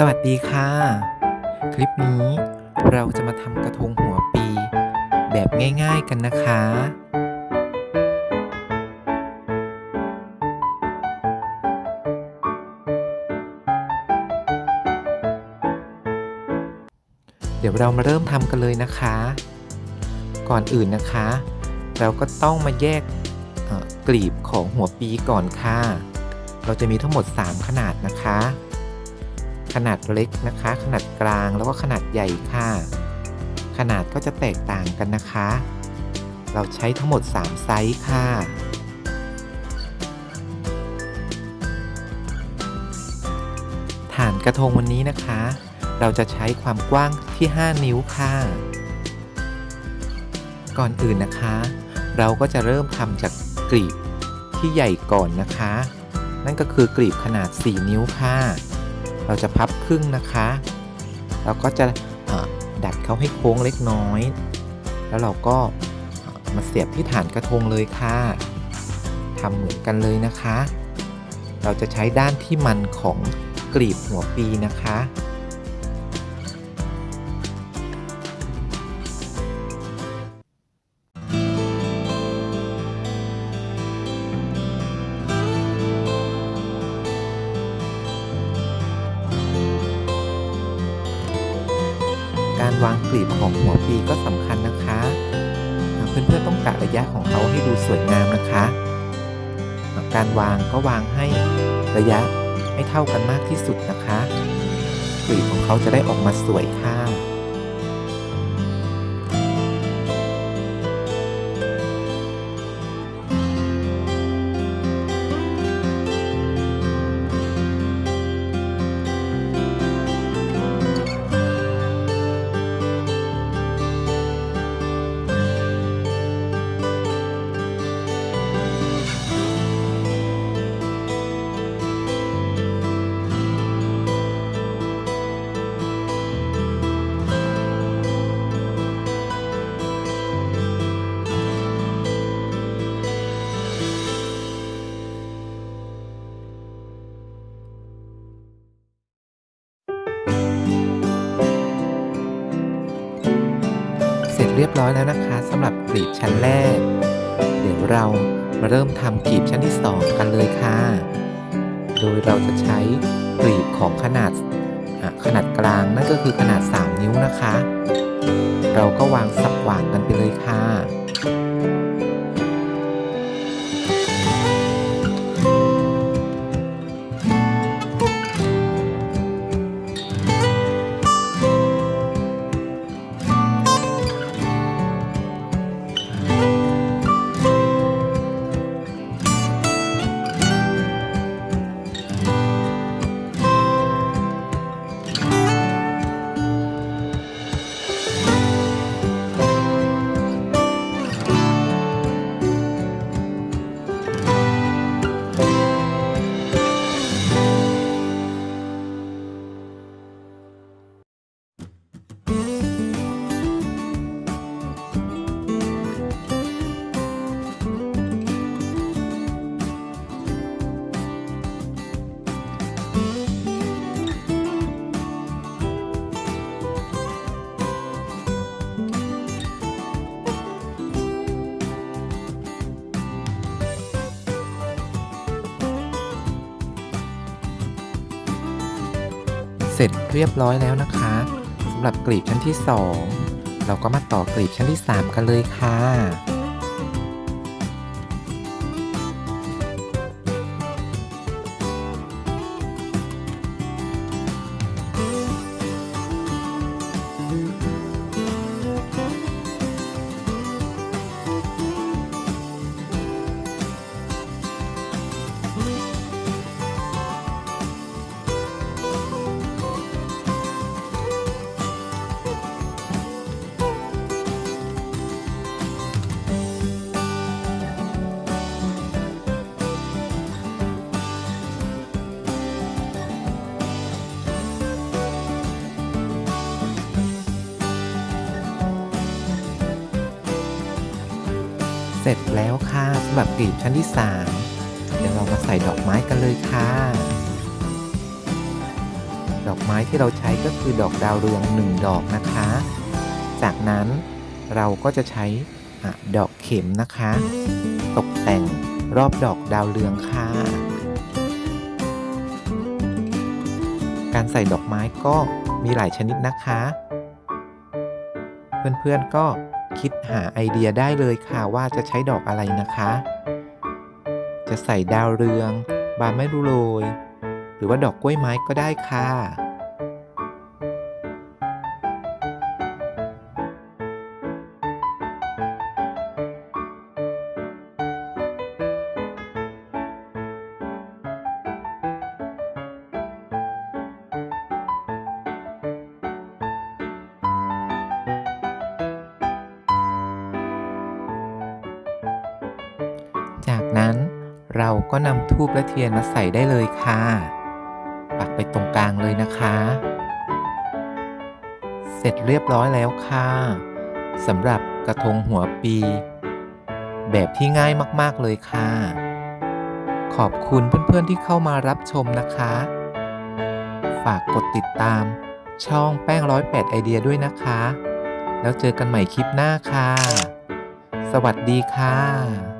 สวัสดีค่ะ คลิปนี้เราจะมาทำกระทงหัวปี แบบง่ายๆกันนะคะ เดี๋ยวเรามาเริ่มทำกันเลยนะคะ ก่อนอื่นนะคะ เราก็ต้องมาแยกกลีบของหัวปีก่อนค่ะ เราจะมีทั้งหมด 3 ขนาดนะคะ ขนาดเล็กนะคะ ขนาดกลางแล้วก็ขนาดใหญ่ค่ะ ขนาดก็จะแตกต่างกันนะคะ เราใช้ทั้งหมด 3 ไซส์ค่ะฐานกระทงวันนี้นะคะ เราจะใช้ความกว้างที่ 5 นิ้วค่ะ ก่อนอื่นนะคะ เราก็จะเริ่มทำจากกลีบที่ใหญ่ก่อนนะคะ นั่นก็คือกลีบขนาด 4 นิ้วค่ะ เราจะพับครึ่งนะคะ เราก็จะดัดเขาให้โค้งเล็กน้อย แล้วเราก็มาเสียบที่ฐานกระทงเลยค่ะทำเหมือนกันเลยนะคะ เราจะใช้ด้านที่มันของกลีบหัวปีนะคะ วางกลีบของหัวปีก็สำคัญนะคะเพื่อนๆต้องกะระยะของเขาให้ดูสวยงามนะคะ การวางก็วางให้ระยะให้เท่ากันมากที่สุดนะคะกลีบของเขาจะได้ออกมาสวยค่ะ เรียบร้อยแล้วนะคะสำหรับกลีบชั้นแรก เดี๋ยวเรามาเริ่มทำกลีบชั้นที่ 2 กันเลยค่ะ โดยเราจะใช้กลีบของขนาดขนาดกลางนั่นก็คือขนาด 3 นิ้วนะคะ เราก็วางสับวางกันไปเลยค่ะ เสร็จเรียบร้อยแล้วนะคะสำหรับกลีบชั้นที่ 2 เราก็มาต่อกลีบชั้นที่ 3 กันเลยค่ะ สร็จแล้วค่ะสำหรับกลีบชั้นที่ 3 เดี๋ยวเรามาใส่ดอกไม้กันเลยค่ะ ดอกไม้ที่เราใช้ก็คือดอกดาวเรือง 1 ดอกนะคะ จากนั้นเราก็จะใช้อดอกเข็มนะคะ ตกแต่งรอบดอกดาวเรืองค่ะการใส่ดอกไม้ก็มีหลายชนิดนะคะ เพื่อนๆก็ คิดหาไอเดียได้เลยค่ะว่าจะใช้ดอกอะไรนะคะ จะใส่ดาวเรือง บานไม่รู้โรย หรือว่าดอกกล้วยไม้ก็ได้ค่ะ ก็นำทูบและเทียนมาใส่ได้เลยค่ะ ปักไปตรงกลางเลยนะคะ เสร็จเรียบร้อยแล้วค่ะสำหรับกระทงหัวปี แบบที่ง่ายมากๆเลยค่ะ ขอบคุณเพื่อนๆที่เข้ามารับชมนะคะ ฝากกดติดตามช่องแป้งร้อยแปดไอเดียด้วยนะคะ แล้วเจอกันใหม่คลิปหน้าค่ะ สวัสดีค่ะ